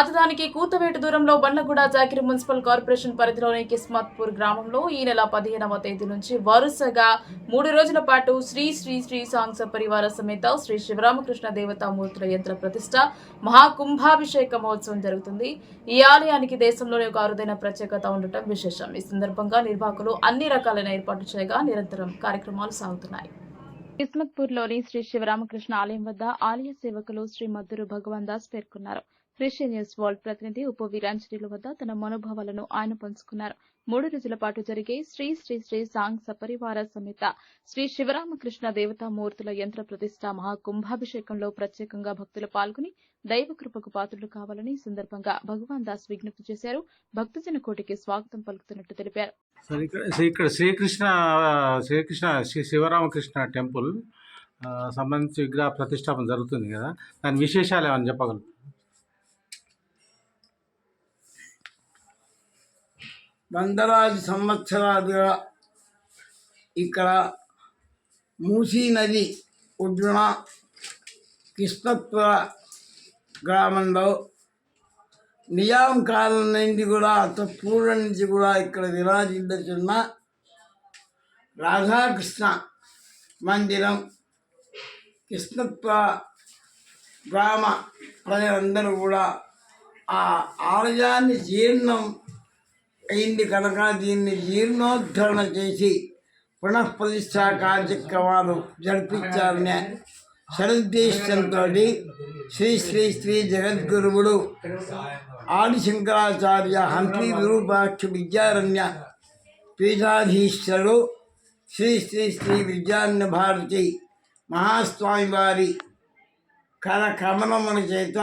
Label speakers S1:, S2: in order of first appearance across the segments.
S1: రాజధానికి కూతవేటు దూరంలో Bandlaguda జాకిరి municipal corporation పరిధిలోని కిస్మత్పూర్ గ్రామంలో ఈ నెల పదిహేనవ తేదీ నుంచి వరుసగా మూడు రోజుల పాటు శ్రీ శ్రీ శ్రీ సాంగ్స పరివార సమేత శ్రీ శివరామకృష్ణ దేవతామూర్తుల యంత్ర ప్రతిష్ట మహాకుంభాభిషేక మహోత్సవం జరుగుతుంది. ఈ ఆలయానికి దేశంలోనే ఒక అరుదైన ప్రత్యేకత ఉండటం విశేషం. ఈ సందర్భంగా నిర్వాహకులు అన్ని రకాలైన ఏర్పాట్లు చేయగా నిరంతరం కార్యక్రమాలు సాగుతున్నాయి. కిస్మత్పూర్లోని శ్రీ శివరామకృష్ణ ఆలయం వద్ద ఆలయ సేవకులు శ్రీ మధురు భగవాన్ దాస్ పేర్కొన్నారు. క్రిస్టియన్ న్యూస్ వరల్డ్ ప్రతినిధి ఉప వీరాంజనేయుల వద్ద తన మనోభావాలను ఆయన పంచుకున్నారు. మూడు రోజుల పాటు జరిగే శ్రీ శ్రీ శ్రీ సాంగ్ సపరివార సమేత శ్రీ శివరామకృష్ణ దేవతామూర్తుల యంత్ర ప్రతిష్ట మహాకుంభాభిషేకంలో ప్రత్యేకంగా భక్తులు పాల్గొని దైవ కృపకు పాత్రులు కావాలని ఈ సందర్భంగా భగవాన్ దాస్ విజ్ఞప్తి చేశారు. భక్తజన కోటికి స్వాగతం పలుకుతున్నట్టు తెలిపారు.
S2: ఇక్కడ శ్రీ- శ్రీకృష్ణ శ్రీకృష్ణ శ్రీ శివరామకృష్ణ టెంపుల్ సంబంధించి విగ్రహ ప్రతిష్టాపన జరుగుతుంది కదా. దాని విశేషాలు ఏమైనా చెప్పగలరు?
S3: వందలాది సంవత్సరాలుగా ఇక్కడ మూసీ నది ఒడ్డున కృష్ణపుర గ్రామంలో నిజాం కాలం నుండి కూడా అంత పూర్వం నుంచి కూడా ఇక్కడ విరాజిల్లుతున్న రాధాకృష్ణ మందిరం కృష్ణత్వ గ్రామ ప్రజలందరూ కూడా ఆ ఆలయాన్ని జీర్ణం అయింది కనుక దీన్ని జీర్ణోద్ధరణ చేసి పునఃప్రతిష్టా కార్యక్రమాలు జరిపించాలనే సదుద్దేశంతో శ్రీ శ్రీ శ్రీ జగద్గురువుడు ఆదిశంకరాచార్య హంపి విరూపాక్ష విద్యారణ్య పీఠాధీశ్వరుడు శ్రీ శ్రీ శ్రీ విద్యారణ్య భారతి మహాస్వామి వారి కర కమలముల చేత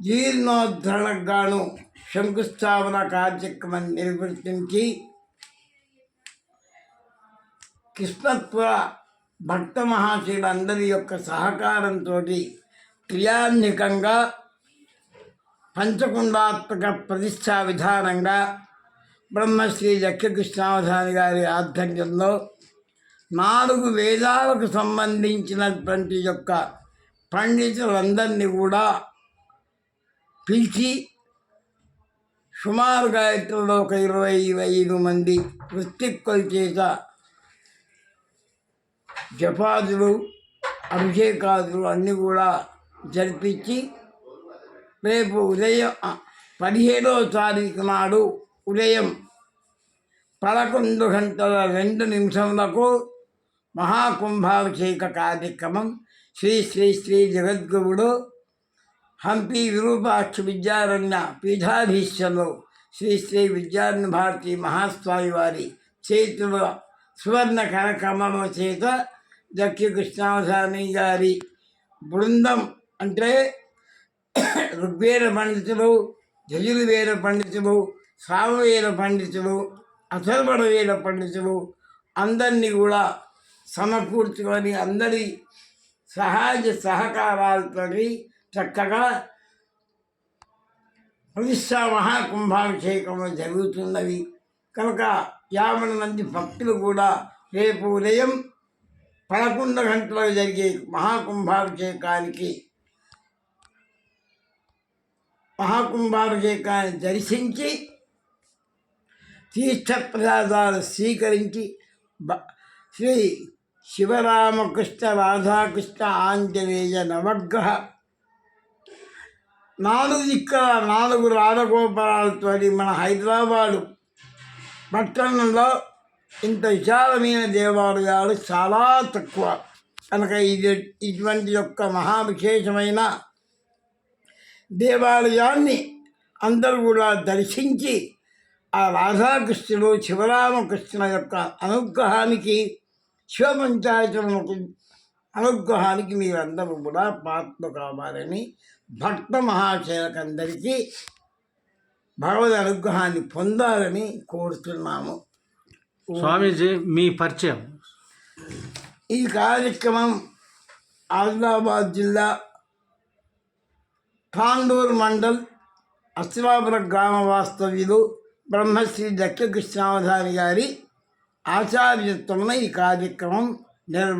S3: జీర్ణోద్ధరణకు గాను శంకుస్థాపన కార్యక్రమం నిర్వర్తించి కృష్ణత్వ భక్త మహాశయులందరి యొక్క సహకారంతో క్రియాన్వికంగా పంచకుండాత్మక ప్రతిష్టా విధానంగా బ్రహ్మశ్రీ యక్షకృష్ణావధాని గారి ఆధ్వర్యంలో నాలుగు వేదాలకు సంబంధించినటువంటి యొక్క పండితులందరినీ కూడా పిలిచి సుమారుగా ఇతరులో ఒక ఇరవై ఐదు మంది వృత్తిక్కుల చేత జపాదులు అభిషేకాదులు అన్నీ కూడా జరిపించి రేపు ఉదయం పదిహేడవ తారీఖు నాడు ఉదయం పదకొండు గంటల రెండు నిమిషములకు మహాకుంభాభిషేక కార్యక్రమం శ్రీ శ్రీ శ్రీ జగద్గురుడు హంపి విరూపాక్ష విద్యారణ్య పీఠాధీశ్వరులు శ్రీ శ్రీ విద్యారణ్య భారతి మహాస్వామి వారి చేతిలో సువర్ణ కనకమల చేత దక్ష కృష్ణావధాని గారి బృందం అంటే ఋగ్వేద పండితులు యజుర్వేద పండితులు సామవేద పండితులు అథర్వణ వేద పండితులు అందరినీ కూడా సమకూర్చుకొని అందరి సహజ సహకారాలతో చక్కగా ప్రతిష్టా మహాకుంభాభిషేకం జరుగుతున్నవి కనుక యాభై మంది భక్తులు కూడా రేపు ఉదయం పదకొండు గంటలకు జరిగే మహాకుంభాభిషేకానికి మహాకుంభాభిషేకాన్ని దర్శించి తీర్థప్రసాదాలు స్వీకరించి బ- శ్రీ శివరామకృష్ణ రాధాకృష్ణ ఆంజనేయ నవగ్రహ నాలుగు ఇక్కడ నాలుగు రాధగోపురాలతో మన హైదరాబాదు పట్టణంలో ఇంత విశాలమైన దేవాలయాలు చాలా తక్కువ. కనుక ఇది ఇటువంటి యొక్క మహావిశేషమైన దేవాలయాన్ని అందరూ కూడా దర్శించి ఆ రాధాకృష్ణుడు శివరామకృష్ణ యొక్క అనుగ్రహానికి శివపంచాయతీ అనుగ్రహానికి మీరందరూ కూడా పాత్ర కావాలని భక్త మహాశయులకందరికీ భగవద్ అనుగ్రహాన్ని పొందాలని కోరుతున్నాము.
S2: స్వామీజీ మీ పరిచయం.
S3: ఈ కార్యక్రమం ఆదిలాబాద్ జిల్లా తాండూర్ మండల్ అస్తిలాపుర గ్రామ వాస్తవ్యులు బ్రహ్మశ్రీ దక్ష కృష్ణావధాని గారి ఆచార్యత్వమున ఈ కార్యక్రమం నిర్వ